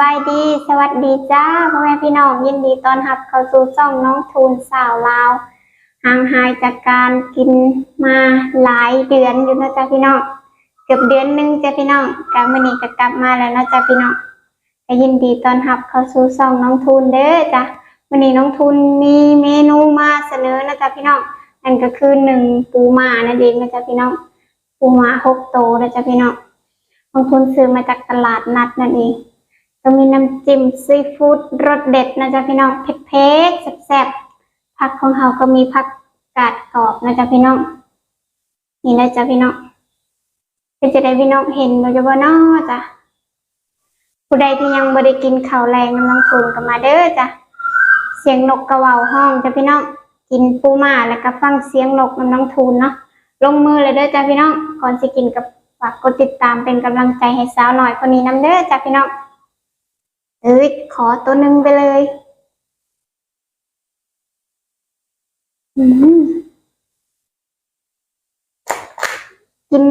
บายดี สวัสดีจ้าพ่อแม่พี่น้องยินดีต้อนรับเข้าสู่ช่องน้องทูนสาวลาวห่างหายจากการกินมาหลายเดือนอยู่นะจ๊ะพี่น้องเกือบเดือนหนึงจ้ะพี่น้องกลับมานี่ก็กลับมาแล้วนะจ๊ะพี่น้องก็ยินดีต้อนรับเข้าสู่ช่องน้องทูนเด้อจ้ะวันนี้น้องทูนมีเมนูมาเสนอนะจ๊ะพี่น้องนั่นก็คือหนึ่งปูมานั่นเองนะจ๊ะพี่น้องปูมาหกโตวนะจ๊ะพี่น้องน้องทูนซื้อมาจากตลาดนัดนั่นเอง ก็มีน้ำจิ้มซีฟู้ดรสเด็ดนะจ๊ะพี่น้องเผ็ดๆแซ่บๆผักของเราก็มีผักกาดกรอบนะจ๊ะพี่น้อง นี่นะจ๊ะพี่น้องเป็นจะได้พี่น้องเห็นโดยเฉพาะน้อจ้ะผู้ใดที่ยังไม่ได้กินข้าวแรงน้ำน้องทุนก็มาเด้อจ้ะเสียงนกกระว่าห้องจ้ะพี่น้องกินปูมาแล้วก็ฟังเสียงนกน้ำน้องทูนเนาะลงมือเลยเด้อจ้ะพี่น้องก่อนสิกินกับฝากกดติดตามเป็นกำลังใจให้สาวหน่อยคนนี้น้ำเด้อจ้ะพี่น้อง เอ้ยขอตัวหนึ่งไปเลย อืมกิน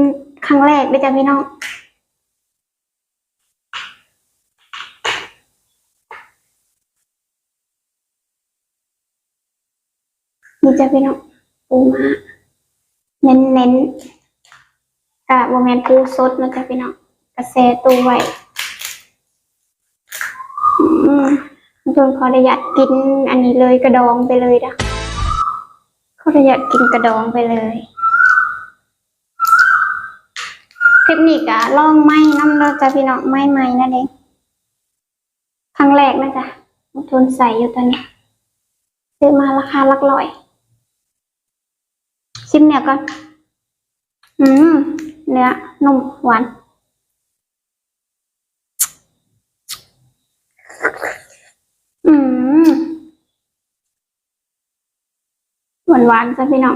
ครั้งแรกด้วยจ้ะพี่น้อง นี่จ้ะพี่น้องปูมาเน้นเน้นๆกะโมเมนต์ปูสดนะจ๊ะพี่น้องกระแสตู้ไว้ อืม จนขออนุญาตกินอันนี้เลยกระดองไปเลยนะขออนุญาตกินกระดองไปเลยคลิปนี้กะลองไม้น้ำเราจะพี่น้องไม้ใหม่นั่นเองครั้งแรกนะจ๊ะทุนใส่อยู่ตอนนี้ซื้อมาราคาหลักร้อยชิมเนี่ยก่อนอืมเนื้อนุ่มหวาน อืม หวานหวานจ้ะพี่น้อง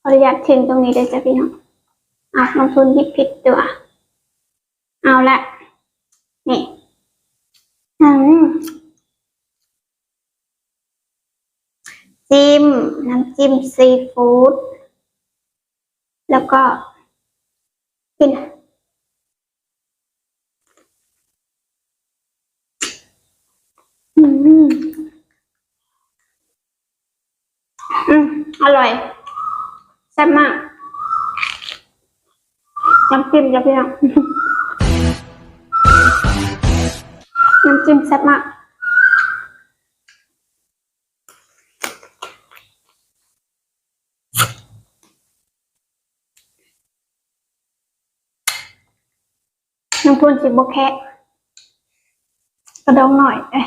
ขออนุญาตทิ้งตรงนี้เลยจ้ะพี่น้องเอาลงทุนหยิบผิดตัวเอาละนี่อืมจิ้มน้ำจิ้มซีฟู้ดแล้วก็กินอืม อืมอร่อยแซ่บมากน้ำจิ้มจ้ะพี่น้องน้ำจิ้มแซ่บมากน้ำพุนสิบโบแคะกระดองหน่อยเอ้ย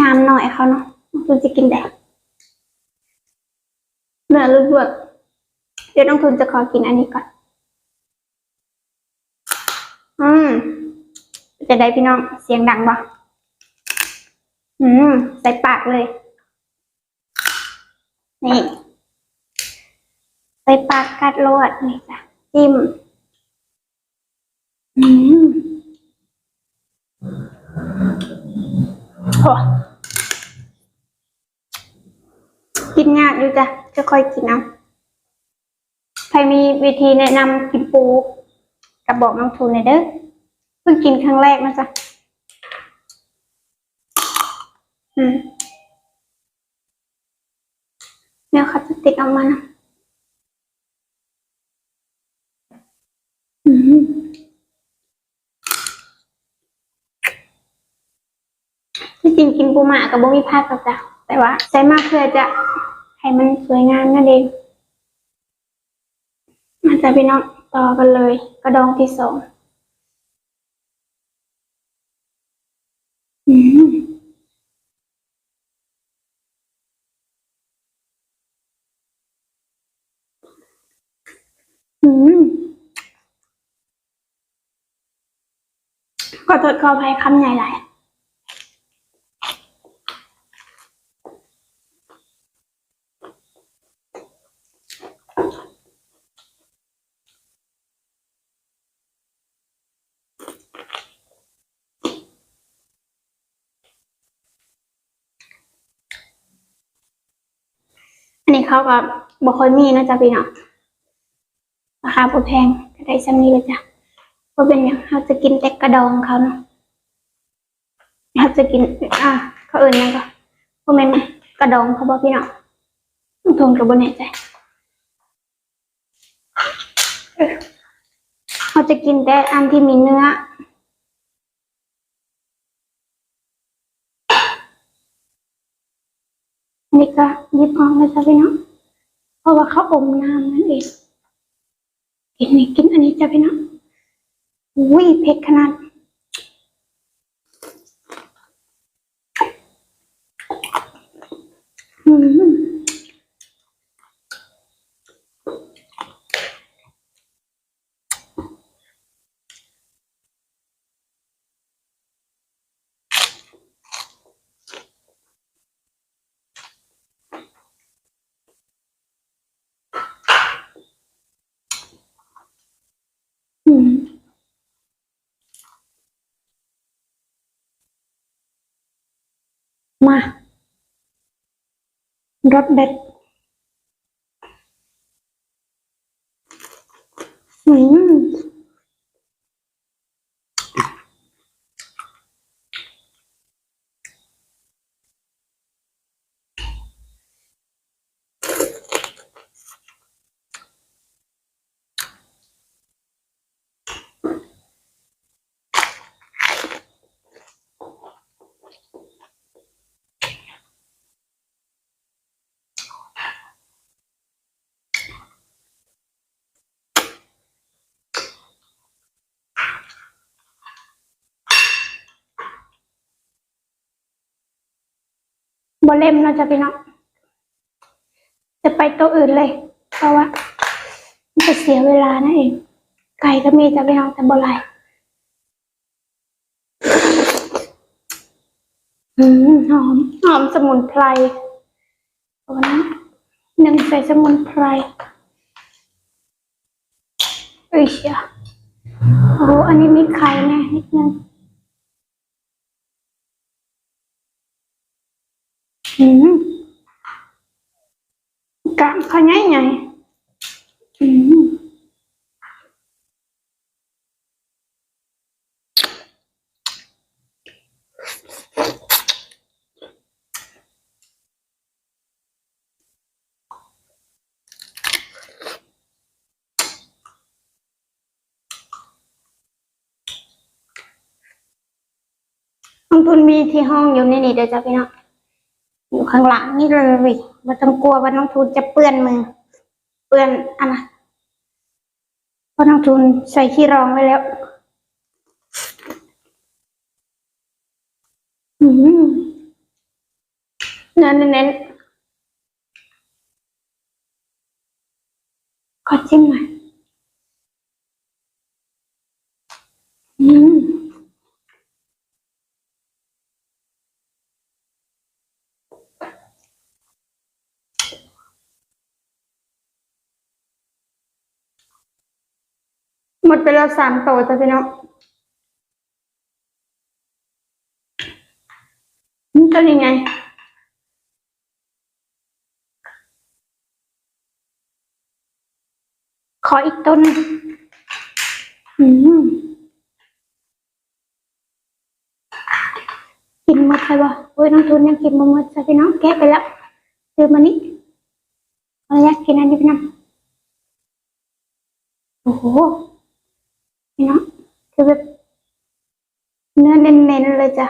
งามหน่อยเขาเนาะน้ำพุนจะกินแดด เนื้อรวดๆเดี๋ยวน้องทุนจะขอกินอันนี้ก่อน อืมจะได้พี่น้องเสียงดังปะอืม ใส่ปากเลย นี่ ใส่ปากกัดโลดนี่จ้ะจิ้ม อืมโอ้กินยากอยู่จ้ะ จะค่อยกินเอาใครมีวิธีแนะนำกินปูกับบอกน้องทูนหน่อยเด้อเพิ่งกินครั้งแรกนะจ๊ะอืมเดี๋ยวเขาจะติดออกมานะอืมที่จริงกินปูหมากับบ่มีผักกับจ้ะแต่ว่าใส่มากเพื่อจะ ให้มันสวยงามนั่นเอง มาจะพี่น้องต่อกันเลย กระดองที่สองอืมอืมขอโทษขออภัยคำใหญ่หลาย อันนี้เขาก็บ่ค่อยมีนะจ๊ะพี่น้องราคาบ่แพงก็ได้ซ้ำนี้เลยจ้ะเพราะเป็นอย่างเราจะกินแต่กระดองเขาเนาะเราจะกิน อะเขาเอื่นยังก็โมเมนกระดองเขาบอกพี่น้องน้องทนกับบนแน่ใจเอ้ยเราจะกินแต่อันที่มีเนื้อ นี่ก็ยิบออกเลยจ้ะพี่น้อง เพราะว่าเขาอมน้ำนั่นเองกินนี่กินอันนี้จ้ะพี่น้องอุ้ยเผ็ดขนาด มารถเบ็ดอืม บเล่มเนาะจ้ะพี่น้องจะไปตัวอื่นเลย เพราะว่ามันจะเสียเวลานั่นเอง ไก่ก็มีจะพี่น้องแต่บ่ไรอืมหอมหอมสมุนไพรโอ้นะหนึ่งใส่สมุนไพรเอ้ยเชียโอ้อันนี้มีไข่แน่นิดนึง อืมกะ เขาใหญ่ใหญ่อืมลงทุนมีที่ห้องอยู่ในนี่เดี๋ยวจะพี่น้องอยู่ข้างหลังนี่เลย ไม่ต้องกลัวว่าน้องทูนจะเปื้อนมือ เปื้อนอันนะเพราะน้องทูนใส่ขี้รองไว้แล้ว อืมเน้นเน้นๆขอจิ้มหน่อยอืม หมดไปแล้วสามโตจ้ะพี่น้องนี่ก็ยังไงขออีกต้นอืมกินหมดใช่ปะโอ้ยน้องทุนยังกินมาหมดจ้ะพี่น้องแกะไปแล้วซื้อมานี่เอาอยากกินอันนี้พี่น้องโอ้โห นี่เนาะคือแบบเนื้อเน้นๆเลยจ้ะ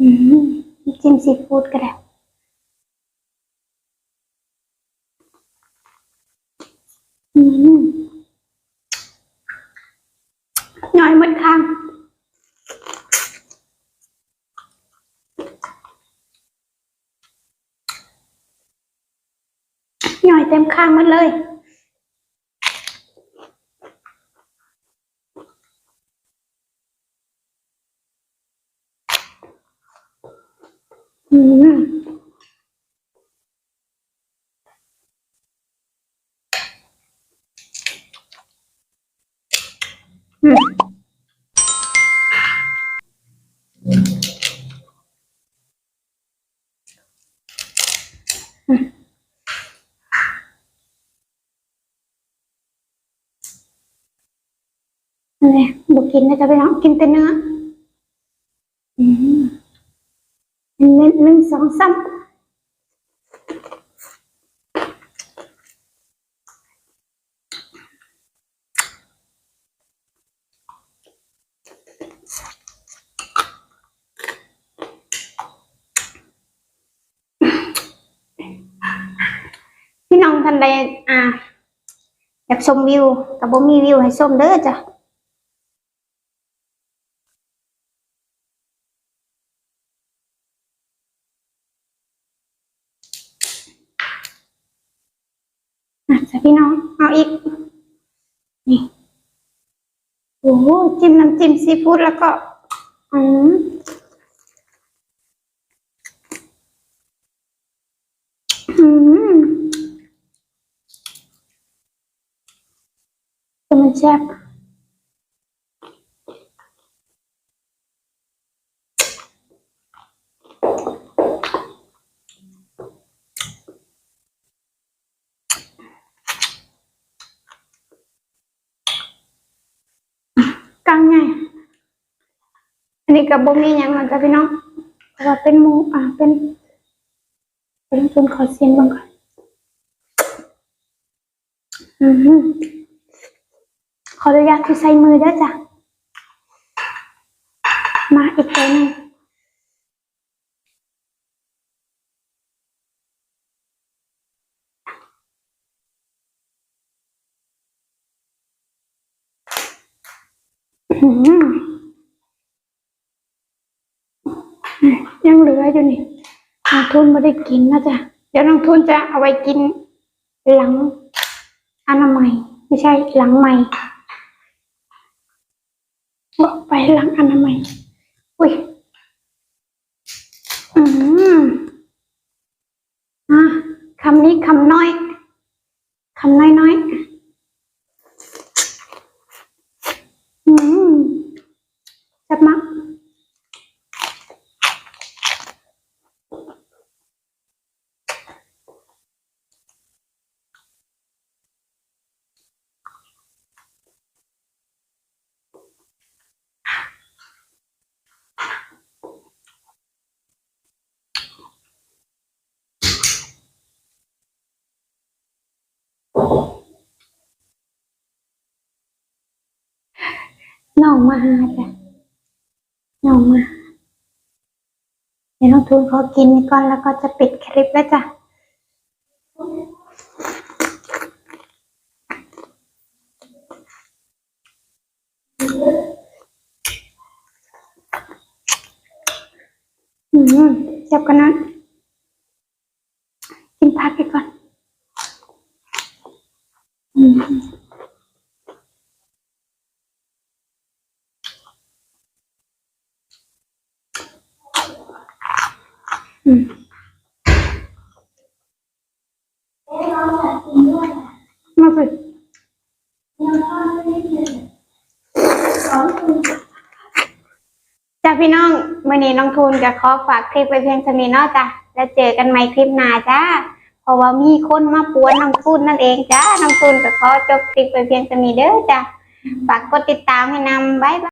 อืมจิ้มซีฟู้ดก็ได้อืมหน่อยหมดข้างหน่อยเต็มข้างหมดเลย อืมอืมอืมนี่บุ กินนะจ๊ะพี่น้องกินแต่เนื้ออืมหนึ่งหนึ่งสองสาม พี่น้อ่าอยากชมวิวแต่บ่มีวิวให้ชมเด้อจ้ะจ้ะพี่น้อง เอาอีก นี่โอ้จิ้มน้ำจิ้มซีฟู้ดแล้วก็ อืมอืม แซ่บกังไง อันนี้กับบ่มีหยังมันจะพี่น้องเพราะว่าเป็นหมูอะเป็น เป็นส่วนขอเสียงบ้างก่อนอืม ขออนุญาตที่ใส่มือด้วยจ้ะ มาอีกตัวนึงยังเหลืออยู่นี่น้องทุนไม่ได้กินนะจ๊ะ เดี๋ยวน้องทุนจะเอาไว้กินหลังอนามัย ไม่ใช่หลังใหม่ บอกไปหลังอนามัยอุ้ยอืมอะคำนี้คำน้อย คำน้อยน้อยๆอืมจับมาก น้องมาหาจ้ะน้องมาเดี๋ยวน้องทุนขอกินก่อนแล้วก็จะปิดคลิปแล้วจ้ะอืมเจ็บกันนะกินผักไปก่อน อืมอื มมาสิจ้าพี่น้องวันนี้น้องทูนจะขอฝากคลิปไปเพียงเท่านี้เนาะจ้ะแล้วเจอกันใหม่คลิปหน้าจ้าเพราะว่ามีคนมาปวนน้องทูนนั่นเองจ้าน้องทูนก็ขอจบคลิปไปเพียงเท่านี้เด้อจ้ะฝากกดติดตามให้นำบ๊ายบาย